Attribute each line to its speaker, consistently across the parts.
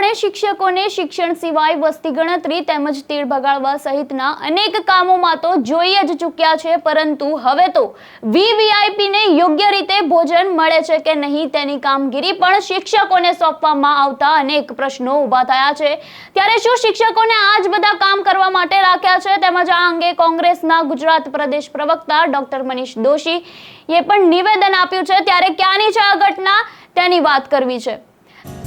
Speaker 1: આપણે શિક્ષકોને શિક્ષણ સિવાય વસ્તી ગણતરી તેમજ તીડ ભગાડવા સહિતના અનેક કામોમાં તો જોઈ જ ચૂક્યા છે, પરંતુ હવે તો વીવીઆઈપીને યોગ્ય રીતે ભોજન મળે છે કે નહીં તેની કામગીરી પણ શિક્ષકોને સોંપવામાં આવતા અનેક પ્રશ્નો ઊભા થયા છે. ત્યારે શું શિક્ષકોને આ જ બધા કામ કરવા માટે રાખ્યા છે? તેમજ આ અંગે કોંગ્રેસના ગુજરાત પ્રદેશ પ્રવક્તા ડોક્ટર મનીષ દોશી એ પણ નિવેદન આપ્યું છે. ત્યારે ક્યાંની છે આ ઘટના? તેની વાત કરવી છે.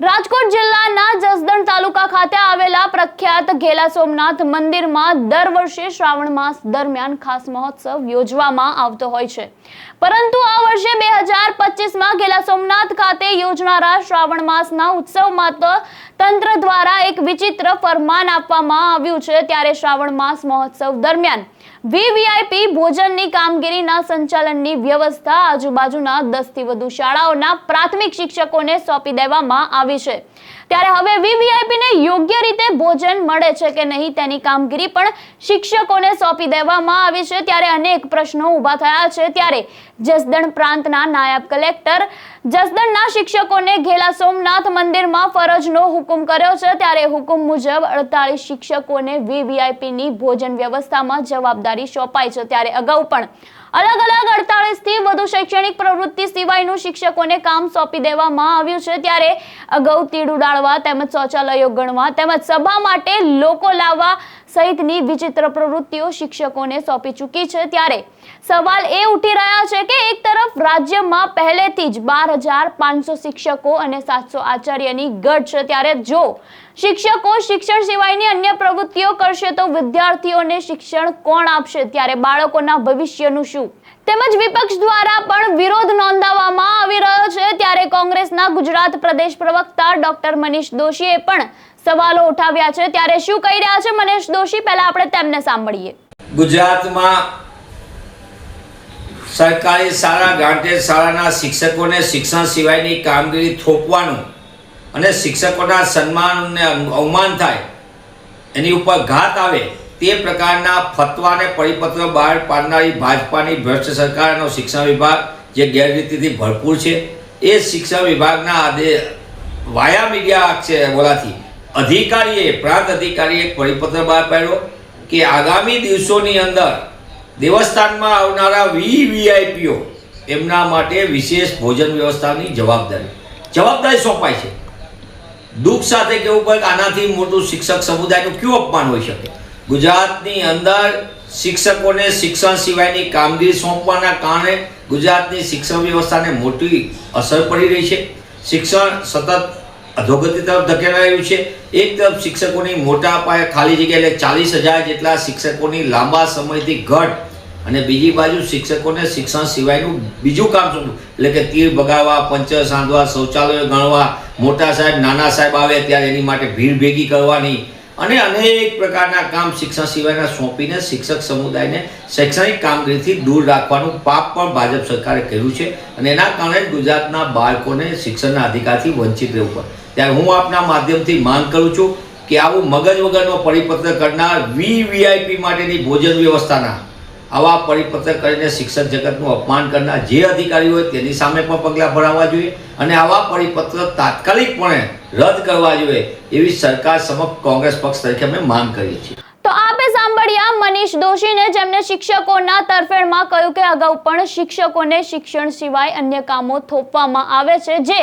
Speaker 1: રાજકોટ જિલ્લાના જસદણ તાલુકા ખાતે આવેલા પ્રખ્યાત ઘેલા સોમનાથ મંદિરમાં દર વર્ષે શ્રાવણ માસ દરમિયાન ખાસ મહોત્સવ યોજવામાં આવતો હોય છે. પરંતુ આ વર્ષે બે હજાર પચીસમાં ઘેલા સોમનાથ ખાતે યોજનારા શ્રાવણ માસના ઉત્સવમાં તો તંત્ર દ્વારા એક વિચિત્ર ફરમાન આપવામાં આવ્યું છે ત્યારે શ્રાવણ માસ મહોત્સવ દરમિયાન વીવીઆઈપી ભોજનની કામગીરીના સંચાલનની વ્યવસ્થા આજુબાજુના દસથી વધુ શાળાઓના પ્રાથમિક શિક્ષકોને સોંપી દેવામાં આવી છે. ત્યારે હવે વીવીઆઈપીને યોગ્ય રીતે ભોજન મળે છે કે નહીં તેની કામગીરી પણ શિક્ષકોને સોંપી દેવામાં આવી છે. ત્યારે અનેક પ્રશ્નો ઊભા થયા છે. ત્યારે જસદણ પ્રાંતના નાયબ કલેક્ટર જસદણના શિક્ષકોને ઘેલા સોમનાથ મંદિરમાં ફરજનો હુકમ કર્યો છે. ત્યારે હુકમ મુજબ અડતાલીસ શિક્ષકોને વીવીઆઈપીની ભોજન વ્યવસ્થામાં જવાબદારી સોંપાઈ છે. ત્યારે અગાઉ પણ અલગ અલગ અડતાલીસથી વધુ શૈક્ષણિક પ્રવૃત્તિ સિવાયનું શિક્ષકોને કામ સોંપી દેવામાં આવ્યું છે. ત્યારે અગાઉ તીડ ઉડાડવા તેમજ શૌચાલયો ગણવા તેમજ સભા માટે લોકો લાવવા સહિતની વિચિત્ર પ્રવૃત્તિઓ શિક્ષકોને સોંપી ચૂકી છે. ત્યારે સવાલ એ ઉઠી રહ્યા છે કે એક તરફ રાજ્યમાં પહેલેથી જ બાર હજાર પાંચસો શિક્ષકો અને સાતસો આચાર્યની ગઢ છે. ત્યારે જો શિક્ષકો શિક્ષણ સિવાયની અન્ય પ્રવૃત્તિઓ કરશે તો વિદ્યાર્થીઓને શિક્ષણ કોણ આપશે? ત્યારે બાળકોના ભવિષ્યનું શું તેમજ વિપક્ષ દ્વારા પણ વિરોધ નોંધાવવામાં આવી રહ્યો છે. ત્યારે કોંગ્રેસના ગુજરાત પ્રદેશ પ્રવક્તા ડોક્ટર મનીષ દોશીએ પણ સવાલો ઉઠાવ્યા છે. ત્યારે શું કહી રહ્યા છે મનીષ દોશી? પહેલા આપણે તેમને સાંભળીએ.
Speaker 2: ગુજરાતમાં સરકારી શાળા ગાંઠે શાળાના શિક્ષકોને શિક્ષણ સિવાયની કામગીરી થોપવાનું અને શિક્ષકોના સન્માનને અવમાન થાય, એની ઉપર ઘાત આવે તે પ્રકારના ફતવાને પરિપત્ર બહાર પાડનારી ભાજપાની ભ્રષ્ટ સરકારનો શિક્ષણ વિભાગ, જે ગેરરીતિથી ભરપૂર છે, એ શિક્ષણ વિભાગના આદે વાયા મીડિયા છે બોલાથી અધિકારીએ, પ્રાંત અધિકારીએ પરિપત્ર બહાર પાડ્યો કે આગામી દિવસોની અંદર દેવસ્થાનમાં આવનારા વીવીઆઈપીઓ એમના માટે વિશેષ ભોજન વ્યવસ્થાની જવાબદારી. જવાબદારી સોંપાય છે. દુઃખ સાથે કેવું પડે આનાથી મોટું શિક્ષક સમુદાયનું કયું અપમાન હોઈ શકે? ગુજરાતની અંદર શિક્ષકોને શિક્ષણ સિવાયની કામગીરી સોંપવાના કારણે ગુજરાતની શિક્ષણ વ્યવસ્થાને મોટી અસર પડી રહી છે. શિક્ષણ સતત અધોગતિ તરફ ધકેલાયું છે. એક તરફ શિક્ષકોની મોટા પાયે ખાલી જગ્યા એટલે ચાલીસ હજાર જેટલા શિક્ષકોની લાંબા સમયથી ઘટ અને બીજી બાજુ શિક્ષકોને શિક્ષણ સિવાયનું બીજું કામ શું એટલે કે તીર બગાડવા પંચર સાંધવા, શૌચાલયો ગણવા, મોટા સાહેબ, નાના સાહેબ આવે ત્યારે એની માટે ભીડ ભેગી કરવાની અને અનેક પ્રકારના કામ શિક્ષણ સિવાયના સોંપીને શિક્ષક સમુદાયને શૈક્ષણિક કામગીરીથી દૂર રાખવાનું પાપ પણ ભાજપ સરકારે કર્યું છે અને એના કારણે ગુજરાતના બાળકોને શિક્ષણના અધિકારથી વંચિત રહેવું પડે. ત્યારે હું આપના માધ્યમથી માંગ કરું છું કે આવું મગજ વગરનો પરિપત્ર કરનાર વીવીઆઈપી માટેની ભોજન વ્યવસ્થાના આવા પરિપત્ર કરીને શિક્ષણ જગતનું અપમાન કરનાર જે અધિકારી હોય તેની સામે પણ પગલાં ભરાવવા જોઈએ અને આવા પરિપત્ર તાત્કાલિકપણે રદ કરવા જોઈએ એવી સરકાર સમક્ષ કોંગ્રેસ પક્ષ તરીકે અમે માંગ કરીએ છીએ.
Speaker 1: મનીષ દોશીને જેમને શિક્ષકોના તરફેણમાં કહ્યું કે અગાઉ પણ શિક્ષકોને શિક્ષણ સિવાય અન્ય કામો થોપવામાં આવે છે, જે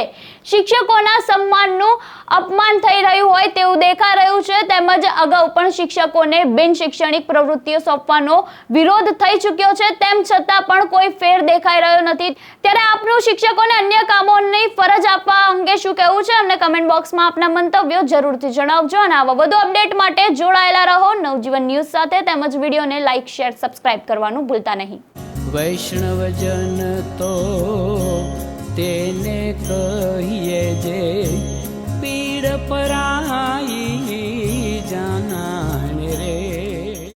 Speaker 1: શિક્ષકોના સન્માનનું અપમાન થઈ રહ્યું હોય તેવું દેખાઈ રહ્યું છે, તેમજ અગાઉ પણ શિક્ષકોને બિન શૈક્ષણિક પ્રવૃત્તિઓ સોંપવાનો વિરોધ થઈ ચૂક્યો છે, તેમ છતાં પણ કોઈ ફેર દેખાઈ રહ્યો નથી. ત્યારે આપનું શિક્ષકોને અન્ય કામોની ફરજ આપવા અંગે શું કહેવું છે? અમને કમેન્ટ બોક્સમાં આપના મંતવ્યો જરૂરથી જણાવજો અને આવા વધુ અપડેટ માટે જોડાયેલા રહો નવજીવન ન્યૂઝ સાથે, તેમજ વિડીયોને લાઇક શેર સબસ્ક્રાઇબ કરવાનું ભૂલતા નહીં.
Speaker 3: વૈષ્ણવજન તો તેને કહીએ જે